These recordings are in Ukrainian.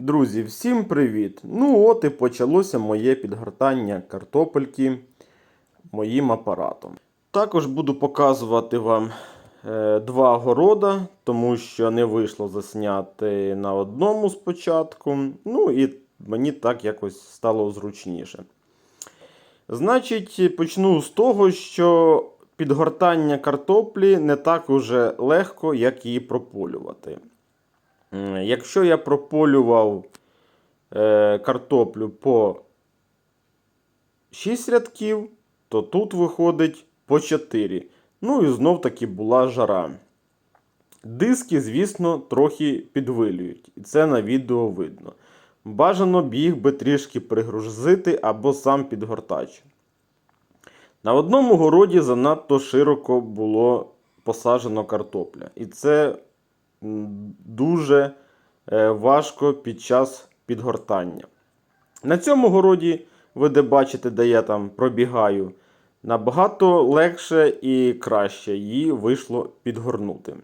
Друзі, всім привіт! Ну от і почалося моє підгортання картопельки моїм апаратом. Також буду показувати вам е, два города, тому що не вийшло засняти на одному спочатку. Ну і мені так якось стало зручніше. Значить, почну з того, що підгортання картоплі не так уже легко, як її прополювати. Якщо я прополював е, картоплю по 6 рядків, то тут виходить по 4. Ну і знов таки була жара. Диски, звісно, трохи підвилюють, і це на відео видно. Бажано б їх би трішки пригрузити або сам підгортач. На одному городі занадто широко було посаджено картопля. І це дуже е, важко під час підгортання. На цьому городі, ви де бачите, де я там пробігаю, набагато легше і краще її вийшло підгорнути.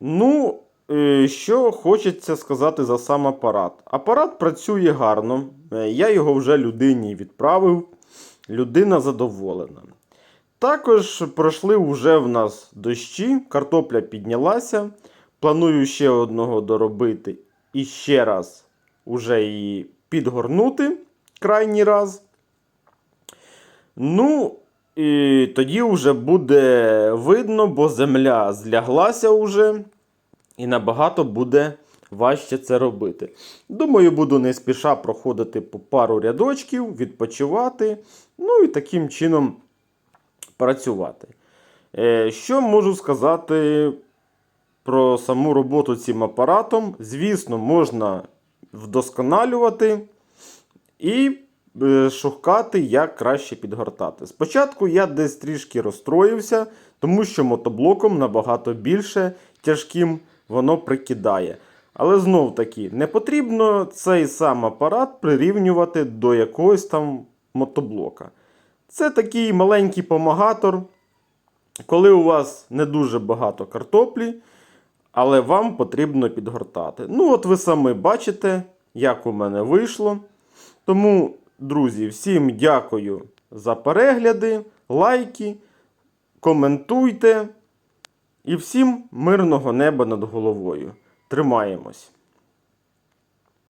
Ну, е, що хочеться сказати за сам апарат. Апарат працює гарно. Е, Я його вже людині відправив. Людина задоволена. Також пройшли вже в нас дощі, картопля піднялася. Планую ще одного доробити і ще раз уже її підгорнути крайній раз. Ну, і тоді вже буде видно, бо земля зляглася вже, і набагато буде важче це робити. Думаю, буду не спіша проходити по пару рядочків, відпочивати, ну і таким чином працювати. Е, Що можу сказати про саму роботу цим апаратом? Звісно, можна вдосконалювати і е, шукати, як краще підгортати. Спочатку я десь трішки розстроївся, тому що мотоблоком набагато більше тяжким воно прикидає. Але знов таки, не потрібно цей сам апарат прирівнювати до якогось там мотоблока. Це такий маленький помагатор, коли у вас не дуже багато картоплі, але вам потрібно підгортати. Ну, от ви самі бачите, як у мене вийшло. Тому, друзі, всім дякую за перегляди, лайки, коментуйте. І всім мирного неба над головою. Тримаємось!